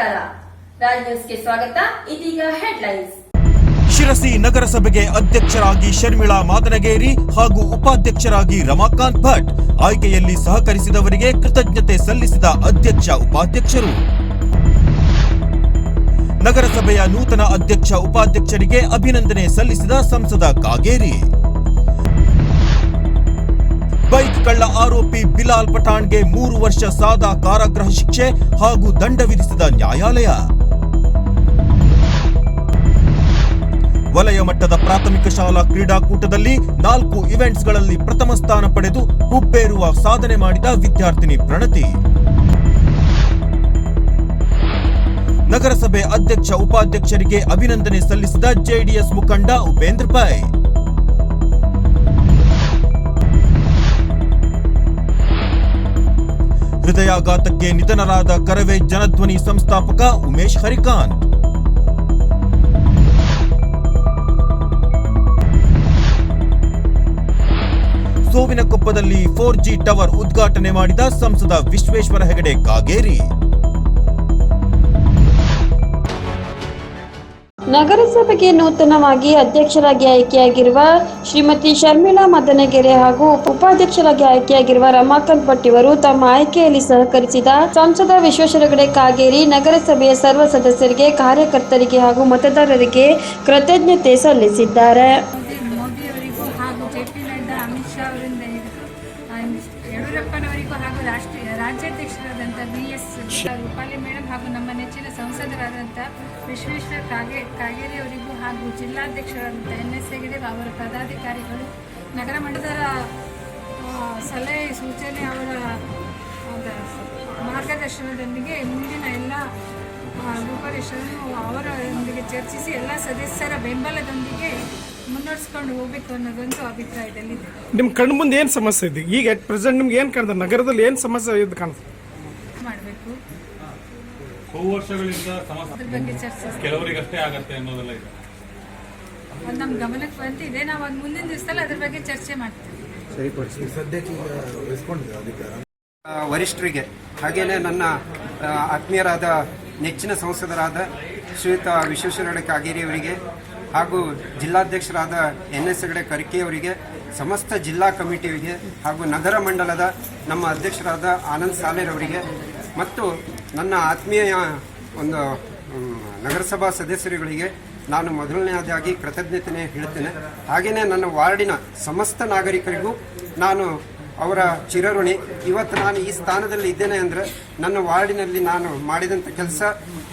ನ್ಯೂಸ್ಗೆ ಸ್ವಾಗತ. ಇದೀಗ ಹೆಡ್ಲೈನ್ಸ್. ಶಿರಸಿ ನಗರಸಭೆಗೆ ಅಧ್ಯಕ್ಷರಾಗಿ ಶರ್ಮಿಳಾ ಮಾದನಗೇರಿ ಹಾಗೂ ಉಪಾಧ್ಯಕ್ಷರಾಗಿ ರಮಾಕಾಂತ್ ಭಟ್ ಆಯ್ಕೆಯಲ್ಲಿ ಸಹಕರಿಸಿದವರಿಗೆ ಕೃತಜ್ಞತೆ ಸಲ್ಲಿಸಿದ ಅಧ್ಯಕ್ಷ ಉಪಾಧ್ಯಕ್ಷರು. ನಗರಸಭೆಯ ನೂತನ ಅಧ್ಯಕ್ಷ ಉಪಾಧ್ಯಕ್ಷರಿಗೆ ಅಭಿನಂದನೆ ಸಲ್ಲಿಸಿದ ಸಂಸದ ಕಾಗೇರಿ. ಬೈಕ್ ಕಳ್ಳ ಆರೋಪಿ ಬಿಲಾಲ್ ಪಠಾಣ್ಗೆ ಮೂರು ವರ್ಷ ಸಾದಾ ಕಾರಾಗೃಹ ಶಿಕ್ಷೆ ಹಾಗೂ ದಂಡ ವಿಧಿಸಿದ ನ್ಯಾಯಾಲಯ. ವಲಯ ಮಟ್ಟದ ಪ್ರಾಥಮಿಕ ಶಾಲಾ ಕ್ರೀಡಾಕೂಟದಲ್ಲಿ ನಾಲ್ಕು ಇವೆಂಟ್ಸ್ಗಳಲ್ಲಿ ಪ್ರಥಮ ಸ್ಥಾನ ಪಡೆದು ಹುಬ್ಬೇರುವ ಸಾಧನೆ ಮಾಡಿದ ವಿದ್ಯಾರ್ಥಿನಿ ಪ್ರಣತಿ. ನಗರಸಭೆ ಅಧ್ಯಕ್ಷ, ಉಪಾಧ್ಯಕ್ಷರಿಗೆ ಅಭಿನಂದನೆ ಸಲ್ಲಿಸಿದ ಜೆಡಿಎಸ್ ಮುಖಂಡ ಉಪೇಂದ್ರ ಪೈ. ಹೃದಯಾಘಾತಕ್ಕೆ ನಿಧನರಾದ ಕರವೇ ಜನಧ್ವನಿ ಸಂಸ್ಥಾಪಕ ಉಮೇಶ್ ಹರಿಕಾನ್ ಸೋವಿನಕೊಪ್ಪದಲ್ಲಿ ಫೋರ್ ಜಿ ಟವರ್ ಉದ್ಘಾಟನೆ ಮಾಡಿದ ಸಂಸದ ವಿಶ್ವೇಶ್ವರ ಹೆಗಡೆ ಕಾಗೇರಿ. ನಗರಸಭೆಗೆ ನೂತನವಾಗಿ ಅಧ್ಯಕ್ಷರಾಗಿ ಆಯ್ಕೆಯಾಗಿರುವ ಶ್ರೀಮತಿ ಶರ್ಮಿಳಾ ಮದನಗೆರೆ ಹಾಗೂ ಉಪಾಧ್ಯಕ್ಷರಾಗಿ ಆಯ್ಕೆಯಾಗಿರುವ ರಮಾಕಾಂತ್ ಪಟ್ಟಿವರು ತಮ್ಮ ಆಯ್ಕೆಯಲ್ಲಿ ಸಹಕರಿಸಿದ ಸಂಸದ ವಿಶ್ವೇಶ್ವರ ಕಾಗೇರಿ, ನಗರಸಭೆಯ ಸರ್ವ ಸದಸ್ಯರಿಗೆ, ಕಾರ್ಯಕರ್ತರಿಗೆ ಹಾಗೂ ಮತದಾರರಿಗೆ ಕೃತಜ್ಞತೆ ಸಲ್ಲಿಸಿದ್ದಾರೆ. ಹಾಗೂ ರಾಷ್ಟ್ರೀಯ ರಾಜ್ಯಾಧ್ಯಕ್ಷರಾದಂಥ ಬಿ ಎಸ್ ರೂಪಾಲಿ ಮೇಡಮ್ ಹಾಗೂ ನಮ್ಮ ನೆಚ್ಚಿನ ಸಂಸದರಾದಂಥ ವಿಶ್ವೇಶ್ವರ ಕಾಗೆ ಕಾಗೇರಿ ಅವರಿಗೂ ಹಾಗೂ ಜಿಲ್ಲಾಧ್ಯಕ್ಷರಾದಂಥ ಎನ್ ಎಸ್ ಹೆಗಡೆ ಅವರ ಪದಾಧಿಕಾರಿಗಳು ನಗರ ಆ, ಸಲಹೆ ಸೂಚನೆ ಅವರ ಮಾರ್ಗದರ್ಶನದೊಂದಿಗೆ ಮುಂದಿನ ಎಲ್ಲ ರೂಪರೇಷನ್ನು ಅವರೊಂದಿಗೆ ಚರ್ಚಿಸಿ ಎಲ್ಲ ಸದಸ್ಯರ ಬೆಂಬಲದೊಂದಿಗೆ ಮುನ್ನಡೆಸ್ಕೊಂಡು ಹೋಗಬೇಕು ಅನ್ನೋದೊಂದು ಅಭಿಪ್ರಾಯದಲ್ಲಿದೆ ನಿಮ್ಮ ಕಣ್ಣು ಮುಂದೆ ಏನು ಸಮಸ್ಯೆ ಇದೆ? ಈಗ ಅಟ್ ಪ್ರೆಸೆಂಟ್ ನಿಮ್ಗೆ ಏನು ಕಾಣ್ತದೆ? ನಗರದಲ್ಲಿ ಏನು ಸಮಸ್ಯೆ ಇದು ಕಾಣ್ತದೆ? ಮಾಡಬೇಕು. ವರ್ಷಗಳಿಂದ ಸಮಸ್ಯೆ ಅದ್ರ ಬಗ್ಗೆ ಚರ್ಚಿಸಿ ಕೆಲವರಿಗಷ್ಟೇ ಆಗತ್ತೆ ಅನ್ನೋದೆಲ್ಲ ಇದೆ. ಅದು ನಮ್ಮ ಗಮನಕ್ಕೆ ಬಂದಿದೆ ನಾವು ಅದು ಮುಂದಿನ ದಿವಸದಲ್ಲಿ ಅದ್ರ ಬಗ್ಗೆ ಚರ್ಚೆ ಮಾಡ್ತೀವಿ. ಆ, ವರಿಷ್ಠರಿಗೆ ಹಾಗೇನೆ ನನ್ನ ಆ, ಆತ್ಮೀಯರಾದ ನೆಚ್ಚಿನ ಸಂಸದರಾದ ಶ್ರೀಯುತ ವಿಶ್ವೇಶ್ವರ ಹೆಗಡೆ ಕಾಗೇರಿ ಅವರಿಗೆ ಹಾಗೂ ಜಿಲ್ಲಾಧ್ಯಕ್ಷರಾದ ಎನ್ ಎಸ್ ಹೆಗಡೆ ಕರ್ಕೆಯವರಿಗೆ, ಸಮಸ್ತ ಜಿಲ್ಲಾ ಕಮಿಟಿಗೆ ಹಾಗೂ ನಗರ ಮಂಡಲದ ನಮ್ಮ ಅಧ್ಯಕ್ಷರಾದ ಆನಂದ್ ಸಾಲೇರವರಿಗೆ ಮತ್ತು ನನ್ನ ಆತ್ಮೀಯ ಒಂದು ನಗರಸಭಾ ಸದಸ್ಯರುಗಳಿಗೆ ನಾನು ಮೊದಲನೆಯದಾಗಿ ಕೃತಜ್ಞತೆಯೇ ಹೇಳ್ತೇನೆ ಹಾಗೆಯೇ ನನ್ನ ವಾರ್ಡಿನ ಸಮಸ್ತ ನಾಗರಿಕರಿಗೂ ನಾನು ಅವರ ಚಿರಋಣಿ. ಇವತ್ತು ನಾನು ಈ ಸ್ಥಾನದಲ್ಲಿ ಇದ್ದೇನೆ ಅಂದರೆ ನನ್ನ ವಾರ್ಡಿನಲ್ಲಿ ನಾನು ಮಾಡಿದಂಥ ಕೆಲಸ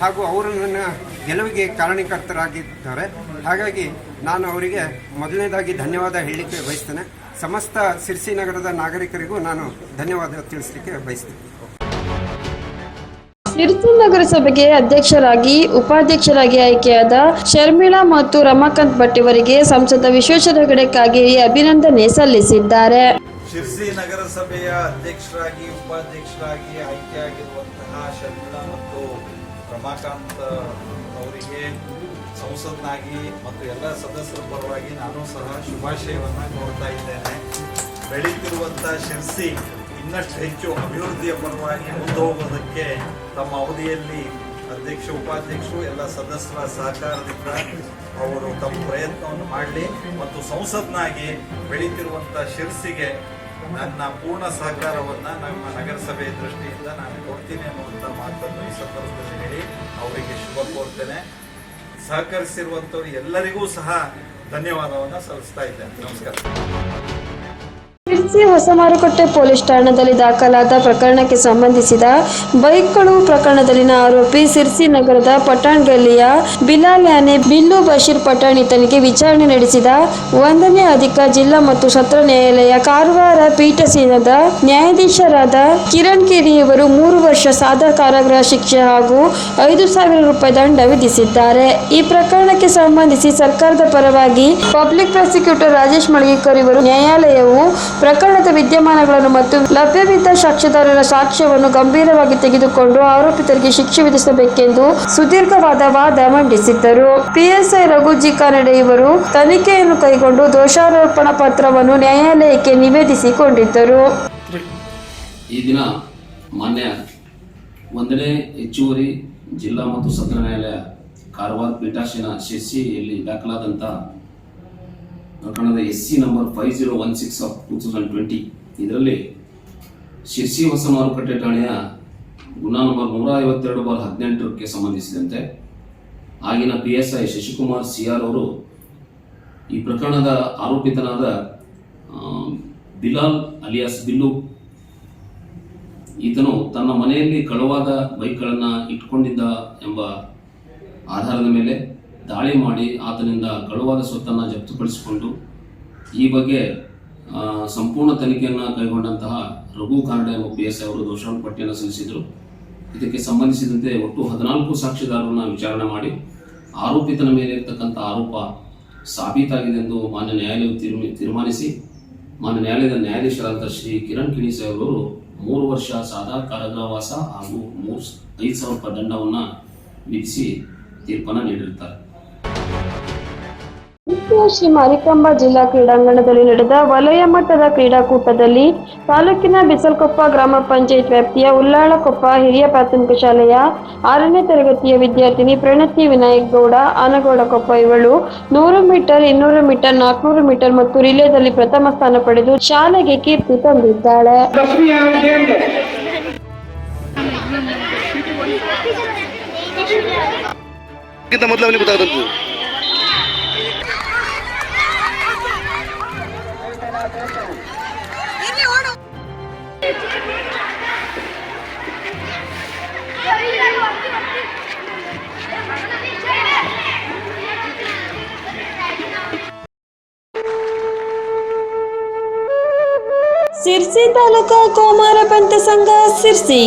ಹಾಗೂ ಅವರು ನನ್ನ ಗೆಲುವಿಗೆ ಕಾರಣಕರ್ತರಾಗಿದ್ದಾರೆ. ಹಾಗಾಗಿ ನಾನು ಅವರಿಗೆ ಮೊದಲನೇದಾಗಿ ಧನ್ಯವಾದ ಹೇಳಲಿಕ್ಕೆ ಬಯಸ್ತೇನೆ. ಸಮಸ್ತ ಸಿರ್ಸಿ ನಗರದ ನಾಗರಿಕರಿಗೂ ನಾನು ಧನ್ಯವಾದ ತಿಳಿಸಲಿಕ್ಕೆ ಬಯಸ್ತೇನೆ. ಸಿರ್ಸಿ ನಗರಸಭೆಗೆ ಅಧ್ಯಕ್ಷರಾಗಿ ಉಪಾಧ್ಯಕ್ಷರಾಗಿ ಆಯ್ಕೆಯಾದ ಶರ್ಮಿಳಾ ಮತ್ತು ರಮಾಕಾಂತ್ ಭಟ್ ಇವರಿಗೆ ಸಂಸದ ವಿಶ್ವೇಶ್ವರ ಹೆಗಡೆ ಕಾಗೇರಿ ಅಭಿನಂದನೆ ಸಲ್ಲಿಸಿದ್ದಾರೆ. ಶಿರ್ಸಿ ನಗರಸಭೆಯ ಅಧ್ಯಕ್ಷರಾಗಿ ಉಪಾಧ್ಯಕ್ಷರಾಗಿ ಆಯ್ಕೆಯಾಗಿರುವಂತಹ ಶರ್ಮಿಳಾ ಮತ್ತು ರಮಾಕಾಂತ್ ಅವರಿಗೆ ಸಂಸದನಾಗಿ ಮತ್ತು ಎಲ್ಲ ಸದಸ್ಯರ ಪರವಾಗಿ ನಾನು ಸಹ ಶುಭಾಶಯವನ್ನು ಕೋರ್ತಾ ಇದ್ದೇನೆ. ಬೆಳೀತಿರುವಂತಹ ಶಿರ್ಸಿ ಇನ್ನಷ್ಟು ಹೆಚ್ಚು ಅಭಿವೃದ್ಧಿಯ ಪರವಾಗಿ ಮುಂದೆ ಹೋಗೋದಕ್ಕೆ ತಮ್ಮ ಅವಧಿಯಲ್ಲಿ ಅಧ್ಯಕ್ಷ, ಉಪಾಧ್ಯಕ್ಷರು, ಎಲ್ಲ ಸದಸ್ಯರ ಸಹಕಾರದಿಂದ ಅವರು ತಮ್ಮ ಪ್ರಯತ್ನವನ್ನು ಮಾಡಲಿ ಮತ್ತು ಸಂಸದನಾಗಿ ಬೆಳೀತಿರುವಂಥ ಶಿರ್ಸಿಗೆ ನನ್ನ ಪೂರ್ಣ ಸಹಕಾರವನ್ನು ನಮ್ಮ ನಗರಸಭೆ ದೃಷ್ಟಿಯಿಂದ ನಾನು ಕೊಡ್ತೀನಿ ಅನ್ನುವಂಥ ಮಾತನ್ನು ಈ ಸಂದರ್ಭದಲ್ಲಿ ಹೇಳಿ ಅವರಿಗೆ ಶುಭ ಕೋರ್ತೇನೆ. ಸಹಕರಿಸಿರುವಂಥವ್ರು ಎಲ್ಲರಿಗೂ ಸಹ ಧನ್ಯವಾದವನ್ನು ಸಲ್ಲಿಸ್ತಾ ಇದ್ದೇನೆ. ನಮಸ್ಕಾರ. ಶಿರ್ಸಿ ಹೊಸ ಮಾರುಕಟ್ಟೆ ಪೊಲೀಸ್ ಠಾಣೆಯಲ್ಲಿ ದಾಖಲಾದ ಪ್ರಕರಣಕ್ಕೆ ಸಂಬಂಧಿಸಿದ ಬೈಕ್ ಕಳುವು ಪ್ರಕರಣದಲ್ಲಿನ ಆರೋಪಿ ಸಿರ್ಸಿ ನಗರದ ಪಠಾಣ್ ಗಲ್ಲಿಯ ಬಿಲಾಲ್ ಯಾನೆ ಬಿಲ್ಲು ಬಶೀರ್ ಪಠಾಣ್ ಈತನಿಗೆ ವಿಚಾರಣೆ ನಡೆಸಿದ ಒಂದನೇ ಅಧಿಕ ಜಿಲ್ಲಾ ಮತ್ತು ಸತ್ರ ನ್ಯಾಯಾಲಯ ಕಾರವಾರ ಪೀಠಸೀನದ ನ್ಯಾಯಾಧೀಶರಾದ ಕಿರಣ್ ಕಿರಿ ಇವರು ಮೂರು ವರ್ಷ ಸಾದಾ ಕಾರಾಗೃಹ ಶಿಕ್ಷೆ ಹಾಗೂ ಐದು ಸಾವಿರ ರೂಪಾಯಿ ದಂಡ ವಿಧಿಸಿದ್ದಾರೆ. ಈ ಪ್ರಕರಣಕ್ಕೆ ಸಂಬಂಧಿಸಿ ಸರ್ಕಾರದ ಪರವಾಗಿ ಪಬ್ಲಿಕ್ ಪ್ರಾಸಿಕ್ಯೂಟರ್ ರಾಜೇಶ್ ಮಳಗಿಕರ್ ಇವರು ನ್ಯಾಯಾಲಯವು ಪ್ರಕರಣದ ವಿದ್ಯಮಾನಗಳನ್ನು ಮತ್ತು ಲಭ್ಯವಿದ್ದ ಸಾಕ್ಷ್ಯದಾರರ ಸಾಕ್ಷ್ಯವನ್ನು ಗಂಭೀರವಾಗಿ ತೆಗೆದುಕೊಂಡು ಆರೋಪಿತರಿಗೆ ಶಿಕ್ಷೆ ವಿಧಿಸಬೇಕೆಂದು ಸುದೀರ್ಘವಾದ ವಾದ ಮಂಡಿಸಿದ್ದರು. ಪಿಎಸ್ಐ ರಘುಜಿ ಕಾನಡೆ ಇವರು ತನಿಖೆಯನ್ನು ಕೈಗೊಂಡು ದೋಷಾರೋಪಣ ಪತ್ರವನ್ನು ನ್ಯಾಯಾಲಯಕ್ಕೆ ನಿವೇದಿಸಿಕೊಂಡಿದ್ದರು. ಈ ದಿನ ಮಾನ್ಯ ಒಂದನೇ ಹೆಚ್ಚುವರಿ ಜಿಲ್ಲಾ ಮತ್ತು ಸತ್ರ ನ್ಯಾಯಾಲಯ ಕಾರವಾರ ಪೀಠಾಸೀನ ಶಿರ್ಸಿಯಲ್ಲಿ ದಾಖಲಾದಂಥ ಪ್ರಕರಣದ S C number five zero one six of two thousand twenty ಇದರಲ್ಲಿ ಶಿರ್ಸಿ ಹೊಸ ಮಾರುಕಟ್ಟೆ ಠಾಣೆಯ ಗುಣ ನಂಬರ್ ನೂರ ಐವತ್ತೆರಡು ಬಾರ್ ಹದಿನೆಂಟಕ್ಕೆ ಸಂಬಂಧಿಸಿದಂತೆ ಆಗಿನ P S I Shashikumar C R ಅವರು ಈ ಪ್ರಕರಣದ ಆರೋಪಿತನಾದ ಬಿಲಾಲ್ ಅಲಿಯಾಸ್ ಬಿಲ್ಲು. ಈತನು ತನ್ನ ಮನೆಯಲ್ಲಿ ಕಳುವಾದ ಬೈಕ್ಗಳನ್ನು ಇಟ್ಕೊಂಡಿದ್ದ ಎಂಬ ಆಧಾರದ ಮೇಲೆ ದಾಳಿ ಮಾಡಿ ಆತನಿಂದ ಕಳುವಾದ ಸ್ವತ್ತನ್ನು ಜಪ್ತುಪಡಿಸಿಕೊಂಡು ಈ ಬಗ್ಗೆ ಸಂಪೂರ್ಣ ತನಿಖೆಯನ್ನು ಕೈಗೊಂಡಂತಹ ರಘು ಕಾನಡೆ ಎಂಬ ಪಿ ಎಸ್ ಅವರು ದೋಷಾರೋಪ ಪಟ್ಟಿಯನ್ನು ಸಲ್ಲಿಸಿದರು. ಇದಕ್ಕೆ ಸಂಬಂಧಿಸಿದಂತೆ ಒಟ್ಟು ಹದಿನಾಲ್ಕು ಸಾಕ್ಷಿದಾರರನ್ನು ವಿಚಾರಣೆ ಮಾಡಿ ಆರೋಪಿತನ ಮೇಲೆ ಇರತಕ್ಕಂಥ ಆರೋಪ ಸಾಬೀತಾಗಿದೆ ಎಂದು ಮಾನ್ಯ ನ್ಯಾಯಾಲಯವು ತೀರ್ಮಿ, ತೀರ್ಮಾನಿಸಿ, ಮಾನ್ಯ ನ್ಯಾಯಾಲಯದ ನ್ಯಾಯಾಧೀಶರಾದ ಶ್ರೀ ಕಿರಣ್ ಕಿಣಿಸೆ ಅವರು ಮೂರು ವರ್ಷ ಸಾದಾ ಕಾರಾಗೃಹವಾಸ ಹಾಗೂ ಮೂರು ಐದು ಸಾವಿರ ರೂಪಾಯಿ ದಂಡವನ್ನು ವಿಧಿಸಿ ತೀರ್ಪನ್ನು ನೀಡಿರುತ್ತಾರೆ. ಶ್ರೀ ಮಾರಿಕಾಂಬಾ ಜಿಲ್ಲಾ ಕ್ರೀಡಾಂಗಣದಲ್ಲಿ ನಡೆದ ವಲಯ ಮಟ್ಟದ ಕ್ರೀಡಾಕೂಟದಲ್ಲಿ ತಾಲೂಕಿನ ಬಿಸಲ್ಕೊಪ್ಪ ಗ್ರಾಮ ಪಂಚಾಯತ್ ವ್ಯಾಪ್ತಿಯ ಉಲ್ಲಾಳಕೊಪ್ಪ ಹಿರಿಯ ಪ್ರಾಥಮಿಕ ಶಾಲೆಯ ಆರನೇ ತರಗತಿಯ ವಿದ್ಯಾರ್ಥಿನಿ ಪ್ರಣತಿ ವಿನಾಯಕ್ ಗೌಡ, ಆನಗೌಡಕೊಪ್ಪ ಇವಳು ನೂರು ಮೀಟರ್, ಇನ್ನೂರು ಮೀಟರ್, ನಾಲ್ಕುನೂರು ಮೀಟರ್ ಮತ್ತು ರಿಲೇದಲ್ಲಿ ಪ್ರಥಮ ಸ್ಥಾನ ಪಡೆದು ಶಾಲೆಗೆ ಕೀರ್ತಿ ತಂದಿದ್ದಾಳೆ. ತಾಲೂಕಾ ಕೋಮಾರ ಪಂಥ ಸಂಘ ಸಿರ್ಸಿ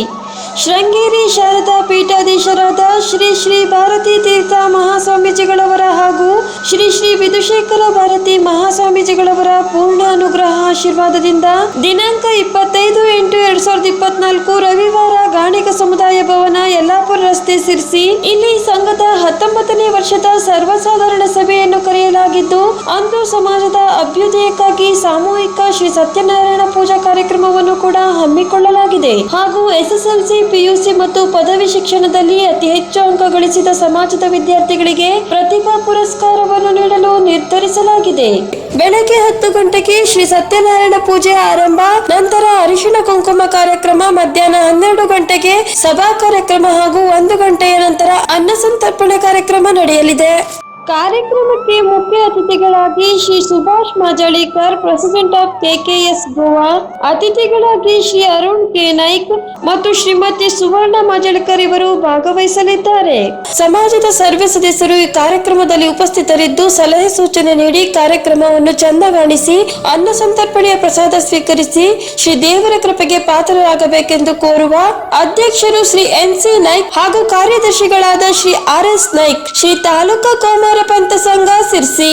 ಶೃಂಗೇರಿ ಶಾರದಾ ಪೀಠಾಧೀಶರಾದ ಶ್ರೀ ಶ್ರೀ ಭಾರತೀ ತೀರ್ಥ ಮಹಾಸ್ವಾಮೀಜಿಗಳವರ ಹಾಗೂ ಶ್ರೀ ಶ್ರೀ ವಿಧುಶೇಖರ ಭಾರತಿ ಮಹಾಸ್ವಾಮೀಜಿಗಳವರ ಪೂರ್ಣ ಅನುಗ್ರಹ ಆಶೀರ್ವಾದದಿಂದ ದಿನಾಂಕ ಇಪ್ಪತ್ತೈದು ಎಂಟು ಎರಡ್ ಸಾವಿರದ ಇಪ್ಪತ್ನಾಲ್ಕು ರವಿವಾರ ಗಾಣಿಗ ಸಮುದಾಯ ಭವನ ಯಲ್ಲಾಪುರ ರಸ್ತೆ ಸಿರಿಸಿ. ಇಲ್ಲಿ ಸಂಘದ ಹತ್ತೊಂಬತ್ತನೇ ವರ್ಷದ ಸರ್ವಸಾಧಾರಣ ಸಭೆಯನ್ನು ಕರೆಯಲಾಗಿದ್ದು, ಅಂದು ಸಮಾಜದ ಅಭ್ಯುದಯಕ್ಕಾಗಿ ಸಾಮೂಹಿಕ ಶ್ರೀ ಸತ್ಯನಾರಾಯಣ ಪೂಜಾ ಕಾರ್ಯಕ್ರಮವನ್ನು ಕೂಡ ಹಮ್ಮಿಕೊಳ್ಳಲಾಗಿದೆ. ಹಾಗೂ ಎಸ್ಎಸ್ಎಲ್ಸಿ ಪಿಯುಸಿ ಮತ್ತು ಪದವಿ ಶಿಕ್ಷಣದಲ್ಲಿ ಅತಿ ಹೆಚ್ಚು ಅಂಕ ಗಳಿಸಿದ ಸಮಾಜದ ವಿದ್ಯಾರ್ಥಿಗಳಿಗೆ ಪ್ರತಿಭಾ ಪುರಸ್ಕಾರವನ್ನು ನೀಡಲು ನಿರ್ಧರಿಸಲಾಗಿದೆ. ಬೆಳಗ್ಗೆ ಹತ್ತು ಗಂಟೆಗೆ ಶ್ರೀ ಸತ್ಯನಾರಾಯಣ ಪೂಜೆ ಆರಂಭ, ನಂತರ ಅರಿಶಿಣ ಕುಂಕುಮ ಕಾರ್ಯಕ್ರಮ ಮಧ್ಯಾಹ್ನ ಹನ್ನೆರಡು ಗಂಟೆಗೆ ಸಭಾ ಕಾರ್ಯಕ್ರಮ ಹಾಗೂ ಒಂದು ಗಂಟೆಯ ನಂತರ ಅನ್ನ ಸಂತರ್ಪಣೆ ಕಾರ್ಯಕ್ರಮ ನಡೆಯಲಿದೆ. ಕಾರ್ಯಕ್ರಮಕ್ಕೆ ಮುಖ್ಯ ಅತಿಥಿಗಳಾಗಿ Shri Subhash Majalikar president of KKS Goa ಅತಿಥಿಗಳಾಗಿ ಶ್ರೀ ಅರುಣ್ ಕೆ. ನಾಯ್ಕ್ ಮತ್ತು ಶ್ರೀಮತಿ ಸುವರ್ಣ ಮಾಜಳಿಕರ್ ಇವರು ಭಾಗವಹಿಸಲಿದ್ದಾರೆ. ಸಮಾಜದ ಸರ್ವ ಸದಸ್ಯರು ಈ ಕಾರ್ಯಕ್ರಮದಲ್ಲಿ ಉಪಸ್ಥಿತರಿದ್ದು ಸಲಹೆ ಸೂಚನೆ ನೀಡಿ ಕಾರ್ಯಕ್ರಮವನ್ನು ಚಂದಗಾಣಿಸಿ, ಅನ್ನ ಸಂತರ್ಪಣೆಯ ಪ್ರಸಾದ ಸ್ವೀಕರಿಸಿ ಶ್ರೀ ದೇವರ ಕೃಪೆಗೆ ಪಾತ್ರರಾಗಬೇಕೆಂದು ಕೋರುವ ಅಧ್ಯಕ್ಷರು ಶ್ರೀ ಎನ್ ಸಿ ನಾಯ್ಕ್ ಹಾಗೂ ಕಾರ್ಯದರ್ಶಿಗಳಾದ ಶ್ರೀ ಆರ್ ಎಸ್ ನಾಯ್ಕ್, ಶ್ರೀ ತಾಲೂಕಾ ಕೋಮಾರ ಪಂಥ ಸಂಘ ಸಿರ್ಸಿ.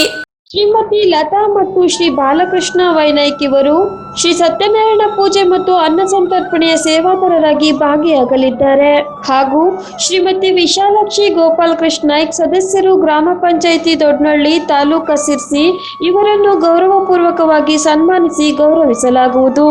ಶ್ರೀಮತಿ ಲತಾ ಮತ್ತು ಶ್ರೀ ಬಾಲಕೃಷ್ಣ ವೈನಾಯ್ಕ್ ಇವರು ಶ್ರೀ ಸತ್ಯನಾರಾಯಣ ಪೂಜೆ ಮತ್ತು ಅನ್ನ ಸಂತರ್ಪಣೆಯ ಸೇವಾದಾರರಾಗಿ ಭಾಗಿಯಾಗಲಿದ್ದಾರೆ. ಹಾಗೂ ಶ್ರೀಮತಿ ವಿಶಾಲಾಕ್ಷಿ ಗೋಪಾಲ್ ಕೃಷ್ಣ ನಾಯ್ಕ್ ಸದಸ್ಯರು ಗ್ರಾಮ ಪಂಚಾಯಿತಿ ದೊಡ್ಡನಹಳ್ಳಿ ತಾಲೂಕು ಸಿರ್ಸಿ ಇವರನ್ನು ಗೌರವಪೂರ್ವಕವಾಗಿ ಸನ್ಮಾನಿಸಿ ಗೌರವಿಸಲಾಗುವುದು.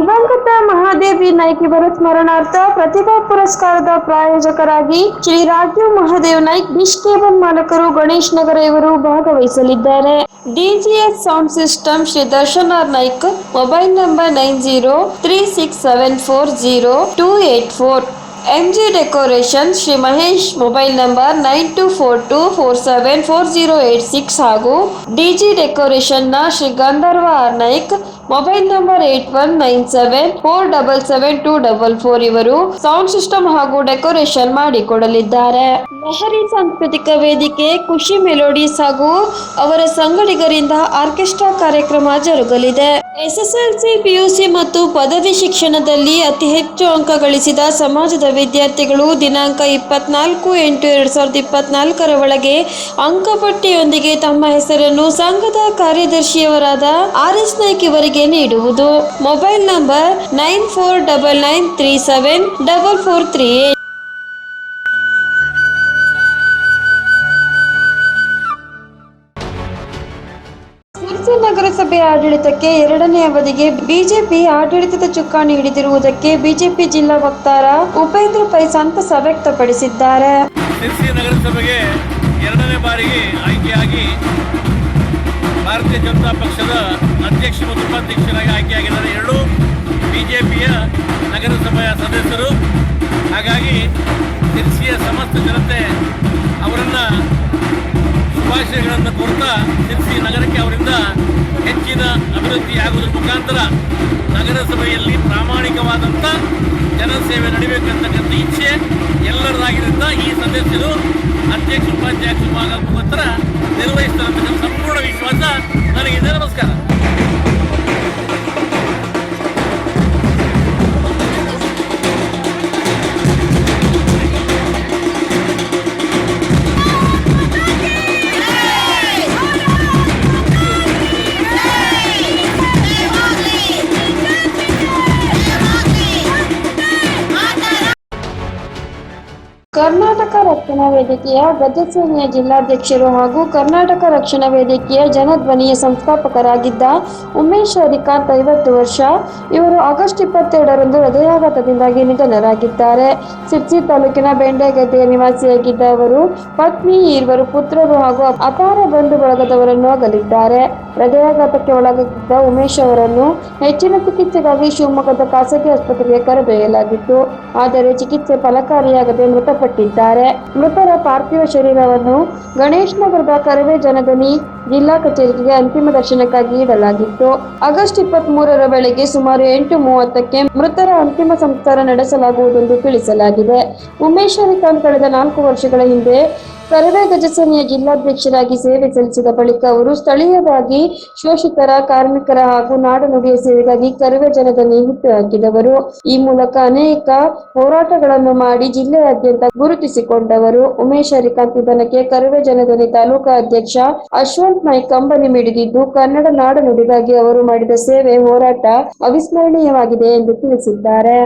ದಿವಂಗತ ಮಹಾದೇವಿ ನಾಯ್ಕಿ ಇವರ ಸ್ಮರಣಾರ್ಥ ಪ್ರತಿಭಾ ಪುರಸ್ಕಾರದ ಪ್ರಾಯೋಜಕರಾಗಿ ಶ್ರೀ ರಾಜೀವ್ ಮಹಾದೇವ್ ನಾಯ್ಕ್ ಡಿಶ್ ಕೇಬಲ್ ಮಾಲಕರು ಗಣೇಶ್ ನಗರ ಇವರು ಭಾಗವಹಿಸಲಿದ್ದಾರೆ. DGS sound system Shri Darshan R Naik mobile number nine zero three six seven four zero two eight four. M G decoration Shri Mahesh mobile number nine two four two four seven four zero eight six ಹಾಗೂ DG ಡೆಕೋರೇಷನ್ನ Shri Gandharva R Naik mobile number eight one nine seven four double seven two double four ಇವರು sound system ಹಾಗೂ decoration ಮಾಡಿಕೊಡಲಿದ್ದಾರೆ. ಲಹರಿ ಸಾಂಸ್ಕೃತಿಕ ವೇದಿಕೆ, ಖುಷಿ melodies ಹಾಗೂ ಅವರ ಸಂಗಡಿಗರಿಂದ ಆರ್ಕೆಸ್ಟ್ರಾ ಕಾರ್ಯಕ್ರಮ ಜರುಗಲಿದೆ. ಎಸ್ಎಸ್ಎಲ್ಸಿ, ಪಿಯುಸಿ ಮತ್ತು ಪದವಿ ಶಿಕ್ಷಣದಲ್ಲಿ ಅತಿ ಹೆಚ್ಚು ಅಂಕ ಗಳಿಸಿದ ಸಮಾಜದ ವಿದ್ಯಾರ್ಥಿಗಳು ದಿನಾಂಕ ಇಪ್ಪತ್ನಾಲ್ಕು ಎಂಟು ಎರಡ್ ಸಾವಿರದ ಇಪ್ಪತ್ನಾಲ್ಕರ ಒಳಗೆ ಅಂಕಪಟ್ಟಿಯೊಂದಿಗೆ ತಮ್ಮ ಹೆಸರನ್ನು ಸಂಘದ ಕಾರ್ಯದರ್ಶಿಯವರಾದ ಆರ್ ಎಸ್ ನಾಯ್ಕ್ ಇವರಿಗೆ ನೀಡುವುದು mobile number nine four double nine three seven double four three eight. ನಗರಸಭೆ ಆಡಳಿತಕ್ಕೆ ಎರಡನೇ ಅವಧಿಗೆ ಬಿಜೆಪಿ ಆಡಳಿತದ ಚುಕ್ಕಾಣಿ ಹಿಡಿದಿರುವುದಕ್ಕೆ ಬಿಜೆಪಿ ಜಿಲ್ಲಾ ವಕ್ತಾರ ಉಪೇಂದ್ರ ಪೈ ಸಂತಸ ವ್ಯಕ್ತಪಡಿಸಿದ್ದಾರೆ. ಶಿರ್ಸಿ ನಗರಸಭೆಗೆ ಎರಡನೇ ಬಾರಿಗೆ ಆಯ್ಕೆಯಾಗಿ ಭಾರತೀಯ ಜನತಾ ಪಕ್ಷದ ಅಧ್ಯಕ್ಷ ಮತ್ತು ಉಪಾಧ್ಯಕ್ಷರಾಗಿ ಆಯ್ಕೆಯಾಗಿದ್ದಾರೆ ಎರಡು. ಬಿಜೆಪಿಯ ನಗರಸಭೆಯ ಸದಸ್ಯರು. ಹಾಗಾಗಿ ಶಿರ್ಸಿಯ ಸಮಸ್ತ ಜನತೆ ಅವರನ್ನು ಶುಭಾಶಯಗಳನ್ನು ಕೊಡ್ತಾ ಶಿರ್ಸಿ ನಗರಕ್ಕೆ ಅವರಿಂದ ಹೆಚ್ಚಿನ ಅಭಿವೃದ್ಧಿ ಆಗುವುದರ ಮುಖಾಂತರ ನಗರಸಭೆಯಲ್ಲಿ ಪ್ರಾಮಾಣಿಕವಾದಂಥ ಜನಸೇವೆ ನಡೀಬೇಕಂತಕ್ಕಂಥ ಇಚ್ಛೆ ಎಲ್ಲರದಾಗಿರುತ್ತ ಈ ಸದಸ್ಯರು ಅಧ್ಯಕ್ಷ, ಉಪಾಧ್ಯಕ್ಷ ಮುಖಾಂತರ ನಿರ್ವಹಿಸ್ತಾರೆ ಅಂತಕ್ಕಂಥ ಸಂಪೂರ್ಣ ವಿಶ್ವಾಸ ನನಗಿದೆ. ನಮಸ್ಕಾರ. ವೇದಿಕೆಯ ಗಜಸೇನೆಯ ಜಿಲ್ಲಾಧ್ಯಕ್ಷರು ಹಾಗೂ ಕರ್ನಾಟಕ ರಕ್ಷಣಾ ವೇದಿಕೆಯ ಜನಧ್ವನಿಯ ಸಂಸ್ಥಾಪಕರಾಗಿದ್ದ ಉಮೇಶ್ ಹರಿಕಾಂತ್ ಐವತ್ತು ವರ್ಷ. ಇವರು ಆಗಸ್ಟ್ ಇಪ್ಪತ್ತೆರಡರಂದು ಹೃದಯಾಘಾತದಿಂದಾಗಿ ನಿಧನರಾಗಿದ್ದಾರೆ. ಸಿರ್ಸಿ ತಾಲೂಕಿನ ಬೆಂಡೆಗದ್ದೆಯ ನಿವಾಸಿಯಾಗಿದ್ದ ಅವರು ಪತ್ನಿ ಇರುವರು ಪುತ್ರರು ಹಾಗೂ ಅಪಾರ ಬಂಧು ಬಳಗದವರನ್ನು ಅಗಲಿದ್ದಾರೆ. ಹೃದಯಾಘಾತಕ್ಕೆ ಒಳಗಾಗಿದ್ದ ಉಮೇಶ್ ಅವರನ್ನು ಹೆಚ್ಚಿನ ಚಿಕಿತ್ಸೆಗಾಗಿ ಶಿವಮೊಗ್ಗದ ಖಾಸಗಿ ಆಸ್ಪತ್ರೆಗೆ ಕರೆದೊಯ್ಯಲಾಗಿತ್ತು. ಆದರೆ ಚಿಕಿತ್ಸೆ ಫಲಕಾರಿಯಾಗದೆ ಮೃತಪಟ್ಟಿದ್ದಾರೆ. ಮೃತರ ಪಾರ್ಥಿವ ಶರೀರವನ್ನು ಗಣೇಶ್ ನಗರದ ಕರವೇ ಜನಗಣಿ ಜಿಲ್ಲಾ ಕಚೇರಿಗೆ ಅಂತಿಮ ದರ್ಶನಕ್ಕಾಗಿ ಇಡಲಾಗಿತ್ತು. ಆಗಸ್ಟ್ ಇಪ್ಪತ್ತ್ ಮೂರರ ಬೆಳಗ್ಗೆ ಸುಮಾರು ಎಂಟು ಮೂವತ್ತಕ್ಕೆ ಮೃತರ ಅಂತಿಮ ಸಂಸ್ಕಾರ ನಡೆಸಲಾಗುವುದೆಂದು ತಿಳಿಸಲಾಗಿದೆ. ಉಮೇಶ್ ಹರಿಕಾಂತ್ ಕಳೆದ ನಾಲ್ಕು ವರ್ಷಗಳ ಹಿಂದೆ ಕರವೇ ಗಜಸೇನೆಯ ಜಿಲ್ಲಾಧ್ಯಕ್ಷರಾಗಿ ಸೇವೆ ಸಲ್ಲಿಸಿದ ಬಳಿಕ ಅವರು ಸ್ಥಳೀಯವಾಗಿ ಶೋಷಿತರ, ಕಾರ್ಮಿಕರ ಹಾಗೂ ನಾಡನುಡಿಯ ಸೇವೆಗಾಗಿ ಕರವೇ ಜನಧನಿ ಹಾಕಿದವರು. ಈ ಮೂಲಕ ಅನೇಕ ಹೋರಾಟಗಳನ್ನು ಮಾಡಿ ಜಿಲ್ಲೆಯಾದ್ಯಂತ ಗುರುತಿಸಿಕೊಂಡವರು. ಉಮೇಶ್ ಹರಿಕಾಂತ್ ನಿಧನಕ್ಕೆ ಕರವೇ ಜನದಲ್ಲಿ ತಾಲೂಕಾ ಅಧ್ಯಕ್ಷ ಅಶ್ವಂತ್ ನಾಯ್ಕ್ ಕಂಬನಿ ಮಿಡಿದಿದ್ದು, ಕನ್ನಡ ನಾಡನುಡಿಗಾಗಿ ಅವರು ಮಾಡಿದ ಸೇವೆ ಹೋರಾಟ ಅವಿಸ್ಮರಣೀಯವಾಗಿದೆ ಎಂದು ತಿಳಿಸಿದ್ದಾರೆ.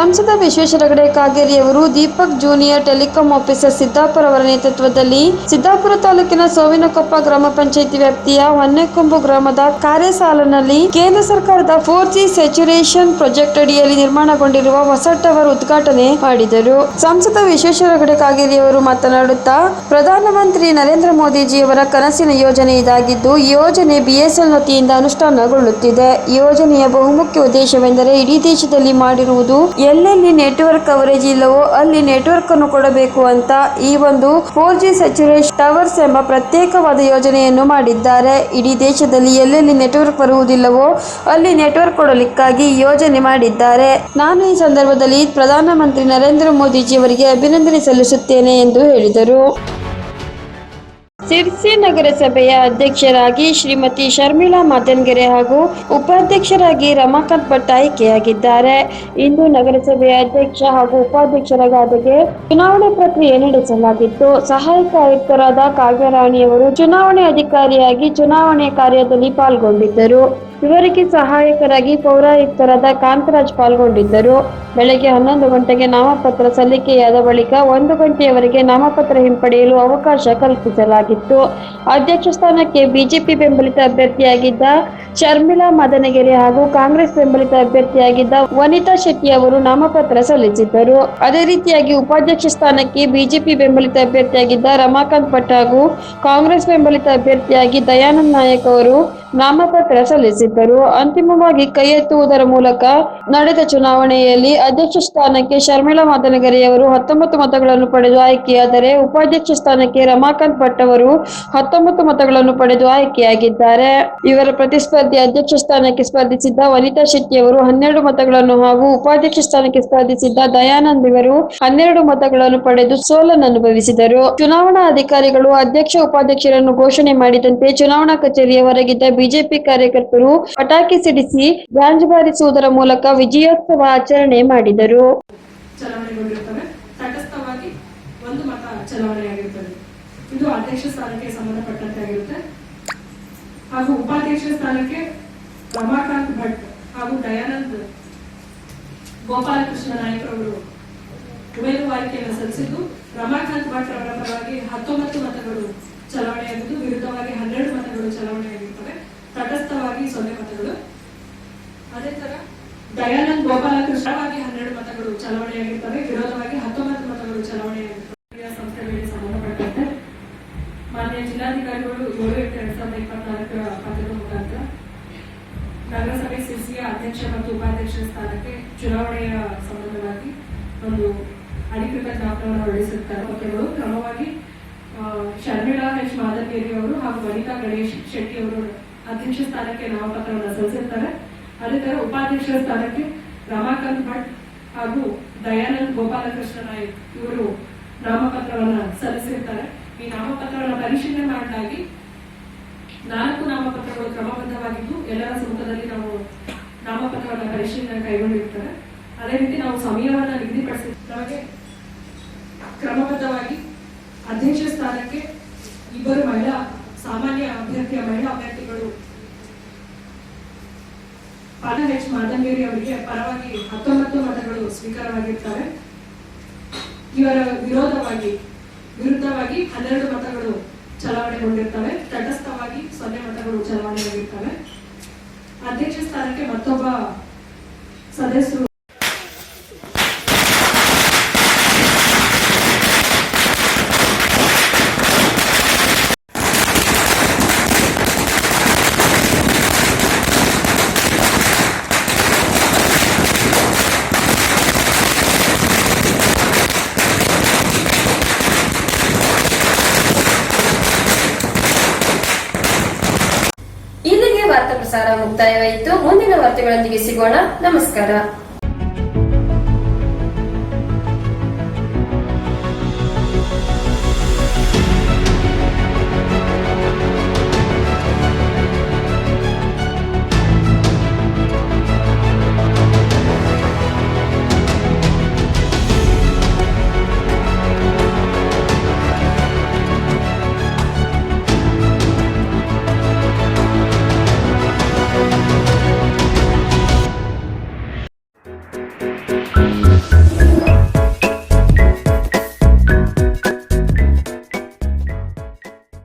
ಸಂಸದ Vishweshwar Hegde ಕಾಗೇರಿಯವರು Deepak junior telecom officer Siddapur ಅವರ ನೇತೃತ್ವದಲ್ಲಿ ಸಿದ್ದಾಪುರ ತಾಲೂಕಿನ ಸೋವಿನಕೊಪ್ಪ ಗ್ರಾಮ ಪಂಚಾಯಿತಿ ವ್ಯಾಪ್ತಿಯ ಹೊನ್ನೆಕೊಂಬು ಗ್ರಾಮದ ಕಾರ್ಯಸಾಲನಲ್ಲಿ ಕೇಂದ್ರ ಸರ್ಕಾರದ ಫೋರ್ ಜಿ ಸ್ಯಾಚುರೇಷನ್ ಪ್ರಾಜೆಕ್ಟ್ ಅಡಿಯಲ್ಲಿ ನಿರ್ಮಾಣಗೊಂಡಿರುವ ಹೊಸ ಟವರ್ ಉದ್ಘಾಟನೆ ಮಾಡಿದರು. ಸಂಸದ ವಿಶ್ವೇಶ್ವರ ಹೆಗಡೆ ಕಾಗೇರಿಯವರು ಮಾತನಾಡುತ್ತಾ, ಪ್ರಧಾನಮಂತ್ರಿ ನರೇಂದ್ರ ಮೋದಿಜಿಯವರ ಕನಸಿನ ಯೋಜನೆ ಇದಾಗಿದ್ದು, ಈ ಯೋಜನೆ ಬಿಎಸ್ಎಲ್ ವತಿಯಿಂದ ಅನುಷ್ಠಾನಗೊಳ್ಳುತ್ತಿದೆ. ಯೋಜನೆಯ ಬಹುಮುಖ್ಯ ಉದ್ದೇಶವೆಂದರೆ ಇಡೀ ದೇಶದಲ್ಲಿ ಮಾಡಿರುವುದು ಎಲ್ಲೆಲ್ಲಿ ನೆಟ್ವರ್ಕ್ ಕವರೇಜ್ ಇಲ್ಲವೋ ಅಲ್ಲಿ ನೆಟ್ವರ್ಕ್ ಅನ್ನು ಕೊಡಬೇಕು ಅಂತ ಈ ಒಂದು ಫೋರ್ ಜಿ ಸ್ಯಾಚುರೇಷನ್ ಟವರ್ಸ್ ಎಂಬ ಪ್ರತ್ಯೇಕವಾದ ಯೋಜನೆಯನ್ನು ಮಾಡಿದ್ದಾರೆ. ಇಡೀ ದೇಶದಲ್ಲಿ ಎಲ್ಲೆಲ್ಲಿ ನೆಟ್ವರ್ಕ್ ಬರುವುದಿಲ್ಲವೋ ಅಲ್ಲಿ ನೆಟ್ವರ್ಕ್ ಕೊಡಲಿಕ್ಕಾಗಿ ಯೋಜನೆ ಮಾಡಿದ್ದಾರೆ. ನಾನು ಈ ಸಂದರ್ಭದಲ್ಲಿ ಪ್ರಧಾನಮಂತ್ರಿ ನರೇಂದ್ರ ಮೋದಿಜಿಯವರಿಗೆ ಅಭಿನಂದನೆ ಸಲ್ಲಿಸುತ್ತೇನೆ ಎಂದು ಹೇಳಿದರು. ಸಿರ್ಸಿ ನಗರಸಭೆಯ ಅಧ್ಯಕ್ಷರಾಗಿ ಶ್ರೀಮತಿ ಶರ್ಮಿಳಾ ಮಾತನ್ಗೆರೆ ಹಾಗೂ ಉಪಾಧ್ಯಕ್ಷರಾಗಿ ರಮಾಕಾಂತ್ ಭಟ್ ಆಯ್ಕೆಯಾಗಿದ್ದಾರೆ. ಇಂದು ನಗರಸಭೆಯ ಅಧ್ಯಕ್ಷ ಹಾಗೂ ಉಪಾಧ್ಯಕ್ಷರಾಗಿ ಚುನಾವಣೆ ಪ್ರಕ್ರಿಯೆ ನಡೆಸಲಾಗಿತ್ತು. ಸಹಾಯಕ ಆಯುಕ್ತರಾದ ಕಾವ್ಯರಾಣಿಯವರು ಚುನಾವಣೆ ಅಧಿಕಾರಿಯಾಗಿ ಚುನಾವಣೆ ಕಾರ್ಯದಲ್ಲಿ ಪಾಲ್ಗೊಂಡಿದ್ದರು. ಇವರಿಗೆ ಸಹಾಯಕರಾಗಿ ಪೌರಾಯುಕ್ತರಾದ ಕಾಂತರಾಜ್ ಪಾಲ್ಗೊಂಡಿದ್ದರು. ಬೆಳಗ್ಗೆ ಹನ್ನೊಂದು ಗಂಟೆಗೆ ನಾಮಪತ್ರ ಸಲ್ಲಿಕೆಯಾದ ಬಳಿಕ ಒಂದು ಗಂಟೆಯವರೆಗೆ ನಾಮಪತ್ರ ಹಿಂಪಡೆಯಲು ಅವಕಾಶ ಅಧ್ಯಕ್ಷ ಸ್ಥಾನಕ್ಕೆ ಬಿಜೆಪಿ ಬೆಂಬಲಿತ ಅಭ್ಯರ್ಥಿಯಾಗಿದ್ದ ಶರ್ಮಿಳಾ ಮದನಗೆರೆ ಹಾಗೂ ಕಾಂಗ್ರೆಸ್ ಬೆಂಬಲಿತ ಅಭ್ಯರ್ಥಿಯಾಗಿದ್ದ ವನಿತಾ ಶೆಟ್ಟಿ ಅವರು ನಾಮಪತ್ರ ಸಲ್ಲಿಸಿದ್ದರು. ಅದೇ ರೀತಿಯಾಗಿ ಉಪಾಧ್ಯಕ್ಷ ಸ್ಥಾನಕ್ಕೆ ಬಿಜೆಪಿ ಬೆಂಬಲಿತ ಅಭ್ಯರ್ಥಿಯಾಗಿದ್ದ ರಮಾಕಾಂತ್ ಭಟ್ ಹಾಗೂ ಕಾಂಗ್ರೆಸ್ ಬೆಂಬಲಿತ ಅಭ್ಯರ್ಥಿಯಾಗಿ ದಯಾನಂದ ನಾಯಕ್ ಅವರು ನಾಮಪತ್ರ ಸಲ್ಲಿಸಿದ್ದರು. ಅಂತಿಮವಾಗಿ ಕೈ ಎತ್ತುವುದರ ಮೂಲಕ ನಡೆದ ಚುನಾವಣೆಯಲ್ಲಿ ಅಧ್ಯಕ್ಷ ಸ್ಥಾನಕ್ಕೆ ಶರ್ಮಿಳಾ ಮಾದನಗರಿಯವರು ಹತ್ತೊಂಬತ್ತು ಮತಗಳನ್ನು ಪಡೆದು ಆಯ್ಕೆಯಾದರೆ ಉಪಾಧ್ಯಕ್ಷ ಸ್ಥಾನಕ್ಕೆ ರಮಾಕಾಂತ್ ಭಟ್ ಅವರು ಹತ್ತೊಂಬತ್ತು ಮತಗಳನ್ನು ಪಡೆದು ಆಯ್ಕೆಯಾಗಿದ್ದಾರೆ. ಇವರ ಪ್ರತಿಸ್ಪರ್ಧಿ ಅಧ್ಯಕ್ಷ ಸ್ಥಾನಕ್ಕೆ ಸ್ಪರ್ಧಿಸಿದ್ದ ವನಿತಾ ಶೆಟ್ಟಿ ಅವರು ಹನ್ನೆರಡು ಮತಗಳನ್ನು ಹಾಗೂ ಉಪಾಧ್ಯಕ್ಷ ಸ್ಥಾನಕ್ಕೆ ಸ್ಪರ್ಧಿಸಿದ್ದ ದಯಾನಂದ್ ಇವರು ಹನ್ನೆರಡು ಮತಗಳನ್ನು ಪಡೆದು ಸೋಲನ್ನು ಅನುಭವಿಸಿದರು. ಚುನಾವಣಾ ಅಧಿಕಾರಿಗಳು ಅಧ್ಯಕ್ಷ ಉಪಾಧ್ಯಕ್ಷರನ್ನು ಘೋಷಣೆ ಮಾಡಿದಂತೆ ಚುನಾವಣಾ ಕಚೇರಿಯ ಹೊರಗಿದ್ದ ಬಿಜೆಪಿ ಕಾರ್ಯಕರ್ತರು ಪಟಾಕಿ ಸಿಡಿಸಿ ಬ್ಯಾಂಜ್ ಬಾರಿಸುವುದರ ಮೂಲಕ ವಿಜಯೋತ್ಸವ ಆಚರಣೆ ಮಾಡಿದರು. ಚಲಾವಣೆಗೊಂಡಿರ್ತವೆ. ತಟಸ್ಥವಾಗಿ ಒಂದು ಮತ ಚಲಾವಣೆಯಾಗಿರ್ತದೆ. ಇದು ಅಧ್ಯಕ್ಷ ಸ್ಥಾನಕ್ಕೆ ಸಂಬಂಧಪಟ್ಟಂತೆ ಆಗಿರುತ್ತೆ. ಹಾಗೂ ಉಪಾಧ್ಯಕ್ಷ ಸ್ಥಾನಕ್ಕೆ ರಮಾಕಾಂತ್ ಭಟ್ ಹಾಗೂ ದಯಾನಂದ್ ಗೋಪಾಲಕೃಷ್ಣ ಅವರು ಉಮೇದುವಾರಿಕೆಯನ್ನು ಸಲ್ಲಿಸಿದ್ದು, ರಮಾಕಾಂತ್ ಭಟ್ ಅವರ ಪರವಾಗಿ ಹತ್ತೊಂಬತ್ತು ಮತಗಳು ಚಲಾವಣೆಯಾಗಿದ್ದು, ವಿರುದ್ಧವಾಗಿ ಹನ್ನೆರಡು ಮತಗಳು ಚಲಾವಣೆಯಾಗಿರ್ತವೆ. ತಟಸ್ಥವಾಗಿ ಸೊನ್ನೆ ಮತಗಳು. ಅದೇ ತರ ದಯಾನಂದ್ ಗೋಪಾಲಕೃಷ್ಣವಾಗಿ ಹನ್ನೆರಡು ಮತಗಳು ಚಲಾವಣೆಯಾಗಿರ್ತವೆ. ವಿರೋಧವಾಗಿ ಹತ್ತೊಂಬತ್ತು ಮತಗಳು ಚಲಾವಣೆಯಾಗಿರ್ತವೆ ಮಾನ್ಯ ಜಿಲ್ಲಾಧಿಕಾರಿಗಳು ಏಳು ಎಂಟು ಎರಡ್ ಸಾವಿರದ ಇಪ್ಪತ್ನಾಲ್ಕರ ಪತ್ರದ ಮುಖಾಂತರ ನಗರಸಭೆ ಸಿಸಿಯ ಅಧ್ಯಕ್ಷ ಮತ್ತು ಉಪಾಧ್ಯಕ್ಷರ ಸ್ಥಾನಕ್ಕೆ ಚುನಾವಣೆಯ ಸಂಬಂಧವಾಗಿ ಒಂದು ಅಧಿಕೃತ ಜ್ಞಾಪನವನ್ನು ಹೊರಡಿಸುತ್ತಾರೆ. ಪತ್ರಗಳು ಕ್ರಮವಾಗಿ ಶರ್ಮಿಳಾ ಎಚ್. ಮಾದಕೇರಿ ಅವರು ಹಾಗೂ ವನಿತಾ ಗಣೇಶ್ ಶೆಟ್ಟಿ ಅವರು ಅಧ್ಯಕ್ಷ ಸ್ಥಾನಕ್ಕೆ ನಾಮಪತ್ರವನ್ನು ಸಲ್ಲಿಸಿರ್ತಾರೆ ಅದೇ ತರ ಉಪಾಧ್ಯಕ್ಷರ ಸ್ಥಾನಕ್ಕೆ ರಮಾಕಾಂತ್ ಭಟ್ ಹಾಗೂ ದಯಾನಂದ್ ಗೋಪಾಲಕೃಷ್ಣ ನಾಯಕ್ ಇವರು ನಾಮಪತ್ರವನ್ನು ಸಲ್ಲಿಸಿರ್ತಾರೆ ಈ ನಾಮಪತ್ರವನ್ನು ಪರಿಶೀಲನೆ ಮಾಡಲಾಗಿ ನಾಲ್ಕು ನಾಮಪತ್ರಗಳು ಕ್ರಮಬದ್ಧವಾಗಿದ್ದು, ಎಲ್ಲರ ಸಮ್ಮುಖದಲ್ಲಿ ನಾವು ನಾಮಪತ್ರಗಳ ಪರಿಶೀಲನೆ ಕೈಗೊಂಡಿರ್ತಾರೆ. ಅದೇ ರೀತಿ ನಾವು ಸಮಯವನ್ನು ನಿಗದಿಪಡಿಸಿ ನಮಗೆ ಕ್ರಮಬದ್ಧವಾಗಿ ಅಧ್ಯಕ್ಷ ಸ್ಥಾನಕ್ಕೆ ಇಬ್ಬರು ಮಹಿಳಾ, ಸಾಮಾನ್ಯ ಅಭ್ಯರ್ಥಿಯ ಮಹಿಳಾ ಅಭ್ಯರ್ಥಿಗಳು ಪಾಲ ಎಚ್ ಮಾದಂಗೇರಿ ಅವರಿಗೆ ಪರವಾಗಿ ಹತ್ತೊಂಬತ್ತು ಮತಗಳು ಸ್ವೀಕಾರವಾಗಿರ್ತವೆ. ಇವರ ವಿರೋಧವಾಗಿ ವಿರುದ್ಧವಾಗಿ ಹನ್ನೆರಡು ಮತಗಳು ಚಲಾವಣೆಗೊಂಡಿರ್ತವೆ. ತಟಸ್ಥವಾಗಿ ಸೊನ್ನೆ ಮತಗಳು ಚಲಾವಣೆಗೊಂಡಿರ್ತವೆ. ಅಧ್ಯಕ್ಷ ಸ್ಥಾನಕ್ಕೆ ಮತ್ತೊಬ್ಬ ಸದಸ್ಯರು ಸಿಗೋಣ ನಮಸ್ಕಾರ.